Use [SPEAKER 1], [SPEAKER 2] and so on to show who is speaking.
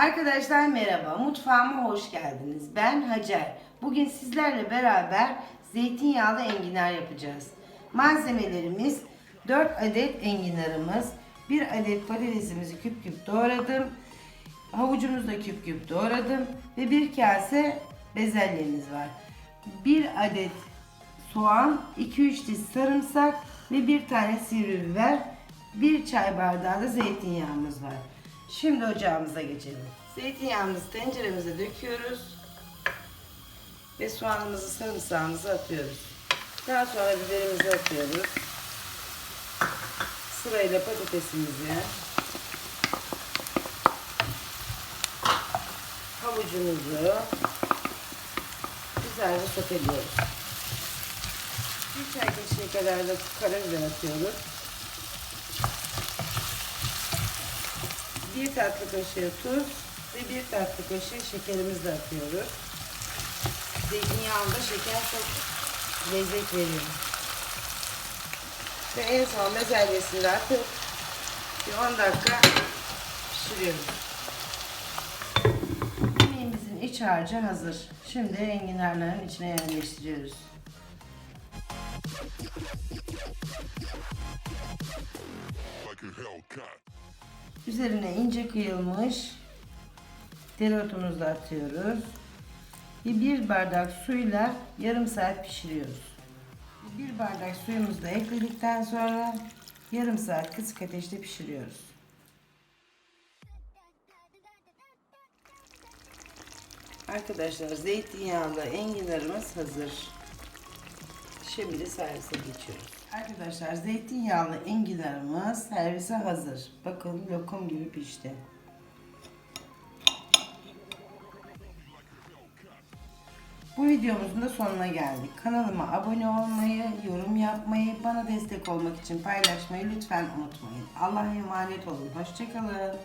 [SPEAKER 1] Arkadaşlar merhaba, mutfağıma hoş geldiniz. Ben Hacer. Bugün sizlerle beraber zeytinyağlı enginar yapacağız. Malzemelerimiz 4 adet enginarımız, 1 adet patatesimizi küp küp doğradım, havucumuzu da küp küp doğradım ve bir kase bezelyemiz var. 1 adet soğan, 2-3 diş sarımsak ve bir tane sivri biber, 1 çay bardağı da zeytinyağımız var. Şimdi ocağımıza geçelim. Zeytinyağımızı tenceremize döküyoruz ve soğanımızı sarımsağımızı atıyoruz. Daha sonra biberimizi atıyoruz. Sırayla patatesimizi, havucumuzu güzelce soteliyoruz. Bir çay kaşığı kadar da karabiber atıyoruz. Bir tatlı kaşığı tuz ve bir tatlı kaşığı şekerimizi de atıyoruz. Zeytinyağında şeker çok lezzet veriyor. Ve en son bezelyesini de atıp bir 10 dakika pişiriyoruz. Yemeğimizin iç harcı hazır. Şimdi enginarların içine yerleştiriyoruz.
[SPEAKER 2] like a Hellcat.
[SPEAKER 1] Üzerine ince kıyılmış dereotumuzu da atıyoruz. Ve bir bardak suyla yarım saat pişiriyoruz. Bir bardak suyumuzu da ekledikten sonra yarım saat kısık ateşte pişiriyoruz. Arkadaşlar zeytinyağlı enginarımız hazır. Şimdi servise geçiyoruz. Arkadaşlar zeytinyağlı enginarımız servise hazır. Bakın lokum gibi pişti. Bu videomuzun da sonuna geldik. Kanalıma abone olmayı, yorum yapmayı, bana destek olmak için paylaşmayı lütfen unutmayın. Allah'a emanet olun. Hoşçakalın.